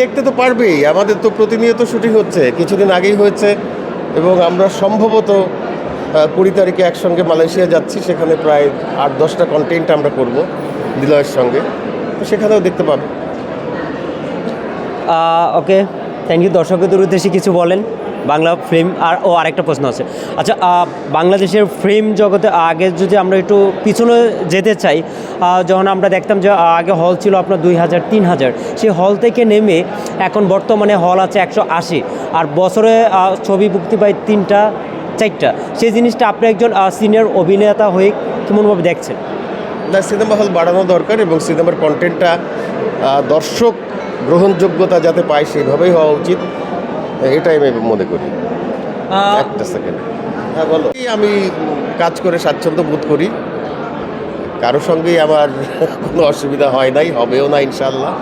দেখতে তো পারবেই। আমাদের তো প্রতিনিয়ত শুটিং হচ্ছে। কিছুদিন আগেই হয়েছে এবং আমরা সম্ভবত কুড়ি তারিখে একসঙ্গে মালয়েশিয়া যাচ্ছি। সেখানে প্রায় আট, দশটা কন্টেন্ট আমরা করব দিলয়ের সঙ্গে। তো সেখানেও দেখতে পাবে। ওকে। থ্যাংক ইউ দর্শকদের উদ্দেশ্যে কিছু বলেন। বাংলা ফিল্ম আর ও আরেকটা প্রশ্ন আছে। আচ্ছা বাংলাদেশের ফিল্ম জগতে আগে যদি আমরা একটু পিছনে যেতে চাই যখন আমরা দেখতাম যে আগে হল ছিল আপনার দুই হাজার, তিন হাজার, সেই হল থেকে নেমে এখন বর্তমানে হল আছে একশো আশি, আর বছরে ছবি মুক্তি পায় তিনটা, চারটা। সেই জিনিসটা আপনি একজন সিনিয়র অভিনেতা হয়ে কেমনভাবে দেখছেন? না সিনেমা হল বাড়ানো দরকার এবং সিনেমার কন্টেন্টটা দর্শক গ্রহণযোগ্যতা যাতে পায় সেইভাবেই হওয়া উচিত। এটাই আমি মনে করি। একটা সেকেন্ড হ্যাঁ বলো। আমি কাজ করে স্বাচ্ছন্দ্য বোধ করি। কারও সঙ্গেই আমার কোনো অসুবিধা হয় নাই হবেও না ইনশাল্লাহ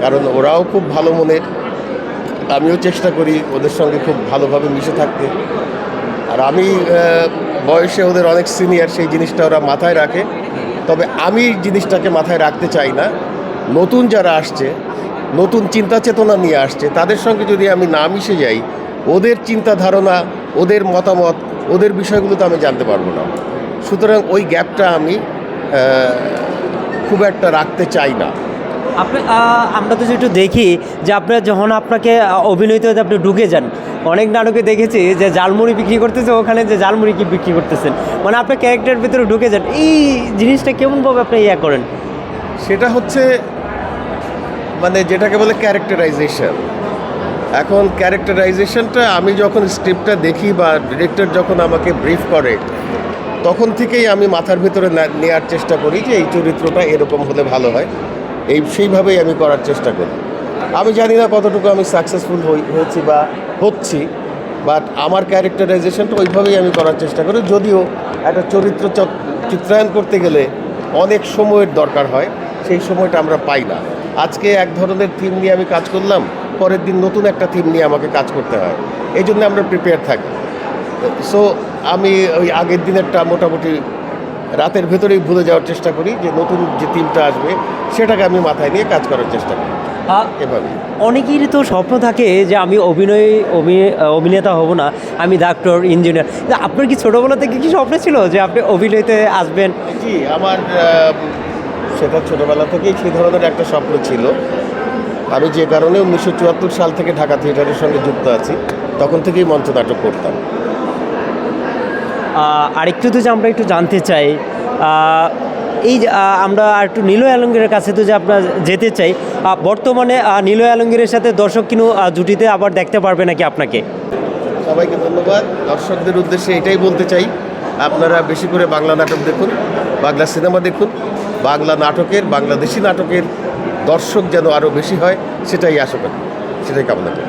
কারণ ওরাও খুব ভালো মনের। আমিও চেষ্টা করি ওদের সঙ্গে খুব ভালোভাবে মিশে থাকতে। আর আমি বয়সে ওদের অনেক সিনিয়র সেই জিনিসটা ওরা মাথায় রাখে। তবে আমি জিনিসটাকে মাথায় রাখতে চাই না। নতুন যারা আসছে নতুন চিন্তা চেতনা নিয়ে আসছে। তাদের সঙ্গে যদি আমি না মিশে যাই ওদের চিন্তা ধারণা ওদের মতামত ওদের বিষয়গুলো তো আমি জানতে পারব না। সুতরাং ওই গ্যাপটা আমি খুব একটা রাখতে চাই না। আপনি আমরা তো যেটু দেখি যে আপনার যখন আপনাকে অভিনয়তে আপনি ঢুকে যান অনেক নাটকে দেখেছি যে জালমুড়ি বিক্রি করতেছে ওখানে যে জালমুড়ি কি বিক্রি করতেছেন। মানে আপনার ক্যারেক্টারের ভিতরে ঢুকে যান এই জিনিসটা কেমনভাবে আপনি ইয়া করেন? সেটা হচ্ছে মানে যেটাকে বলে ক্যারেক্টারাইজেশন এখন ক্যারেক্টারাইজেশনটা আমি যখন স্ক্রিপ্টটা দেখি বা ডিরেক্টর যখন আমাকে ব্রিফ করে, তখন থেকেই আমি মাথার ভিতরে নেওয়ার চেষ্টা করি যে এই চরিত্রটা এরকম হলে ভালো হয়। এই সেইভাবেই আমি করার চেষ্টা করি। আমি জানি না কতটুকু আমি সাকসেসফুল হয়েছি বা হচ্ছি বাট আমার ক্যারেক্টারাইজেশনটা ওইভাবেই আমি করার চেষ্টা করি। যদিও একটা চরিত্র চিত্রায়ন করতে গেলে অনেক সময়ের দরকার হয়, সেই সময়টা আমরা পাই না। আজকে এক ধরনের থিম নিয়ে আমি কাজ করলাম পরের দিন নতুন একটা থিম নিয়ে আমাকে কাজ করতে হয়। এই জন্য আমরা প্রিপেয়ার থাকি। সো আমি ওই আগের দিনেরটা মোটামুটি রাতের ভেতরেই ভুলে যাওয়ার চেষ্টা করি যে নতুন যে থিমটা আসবে সেটাকে আমি মাথায় নিয়ে কাজ করার চেষ্টা করি। এভাবে অনেকেরই তো স্বপ্ন থাকে যে আমি অভিনয় অভি- অভিনেতা হব না আমি ডাক্তার ইঞ্জিনিয়ার আপনার কি ছোটোবেলা থেকে কি স্বপ্ন ছিল যে আপনি অভিনয়তে আসবেন? জি আমার সেটা ছোটোবেলা থেকেই সেই ধরনের একটা স্বপ্ন ছিল। আমি যে কারণে উনিশশো চুয়াত্তর সাল থেকে ঢাকা থিয়েটারের সঙ্গে যুক্ত আছি তখন থেকেই মঞ্চ নাটক করতাম আরেকটু তো যে আমরা একটু জানতে চাই এই আমরা আর একটু নীলয় আলমগীরের কাছে তো যে আমরা যেতে চাই বর্তমানে নীলয় আলমগীরের সাথে দর্শক কিনু আহ, জুটিতে আবার দেখতে পারবে নাকি আপনাকে? সবাইকে ধন্যবাদ। দর্শকদের উদ্দেশ্যে এটাই বলতে চাই আপনারা বেশি করে বাংলা নাটক দেখুন বাংলা সিনেমা দেখুন বাংলা নাটকের, বাংলাদেশি নাটকের দর্শক যেন আরও বেশি হয়, সেটাই আশা করি, সেটাই কামনা করি।